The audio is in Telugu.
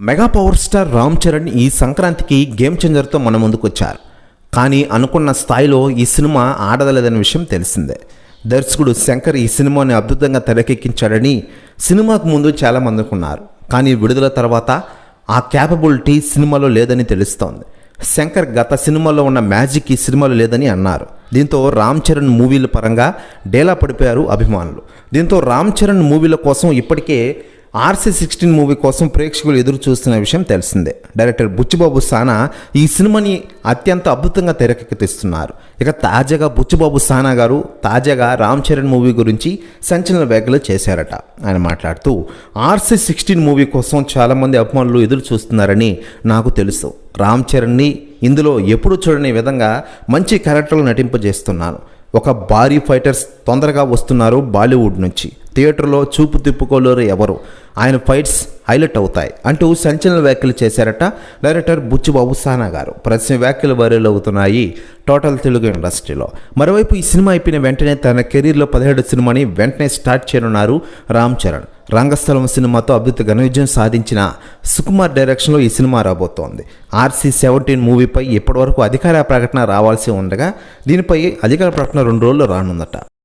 Mega power star Ram Charan ఈ సంక్రాంతికి గేమ్ చేంజర్తో మన ముందుకు వచ్చారు కానీ అనుకున్న స్థాయిలో ఈ సినిమా ఆడదలేదన్న విషయం తెలిసిందే. దర్శకుడు శంకర్ ఈ సినిమాని అద్భుతంగా తెరకెక్కించాడని సినిమాకు ముందు చాలామంది అనుకున్నారు కానీ విడుదల తర్వాత ఆ క్యాపబిలిటీ సినిమాలో లేదని తెలుస్తోంది. శంకర్ గత సినిమాలో ఉన్న మ్యాజిక్ ఈ సినిమాలో లేదని అన్నారు. దీంతో రామ్ చరణ్ మూవీల పరంగా డేలా పడిపోయారు అభిమానులు. దీంతో రామ్ చరణ్ మూవీల కోసం ఇప్పటికే ఆర్సీ సిక్స్టీన్ మూవీ కోసం ప్రేక్షకులు ఎదురు చూస్తున్న విషయం తెలిసిందే. డైరెక్టర్ బుచ్చిబాబు సానా ఈ సినిమాని అత్యంత అద్భుతంగా తెరకెక్కిస్తున్నారు ఇక తాజాగా బుచ్చిబాబు సానా గారు తాజాగా రామ్ చరణ్ మూవీ గురించి సంచలన వ్యాఖ్యలు చేశారట. ఆయన మాట్లాడుతూ ఆర్సీ సిక్స్టీన్ మూవీ కోసం చాలామంది అభిమానులు ఎదురు చూస్తున్నారని నాకు తెలుసు. రామ్ చరణ్ని ఇందులో ఎప్పుడు చూడని విధంగా మంచి క్యారెక్టర్లు నటింపజేస్తున్నాను ఒక భారీ ఫైటర్స్ తొందరగా వస్తున్నారు బాలీవుడ్ నుంచి. థియేటర్లో చూపు తిప్పుకోలేరు ఎవరు. ఆయన ఫైట్స్ హైలైట్ అవుతాయి అంటూ సంచలన వ్యాఖ్యలు చేశారట డైరెక్టర్ బుచ్చిబాబు సానా గారు. ప్రశ్న వ్యాఖ్యలు వైరల్ అవుతున్నాయి టోటల్ తెలుగు ఇండస్ట్రీలో. మరోవైపు ఈ సినిమా అయిపోయిన వెంటనే తన కెరీర్లో పదిహేడు సినిమాని వెంటనే స్టార్ట్ చేయనున్నారు రామ్ చరణ్. రంగస్థలం సినిమాతో అద్భుత ఘన విజయం సాధించిన సుకుమార్ డైరెక్షన్లో ఈ సినిమా రాబోతోంది. ఆర్సీ సెవెంటీన్ మూవీపై ఇప్పటివరకు అధికార ప్రకటన రావాల్సి ఉండగా దీనిపై అధికార ప్రకటన రెండు రోజుల్లో రానుందట.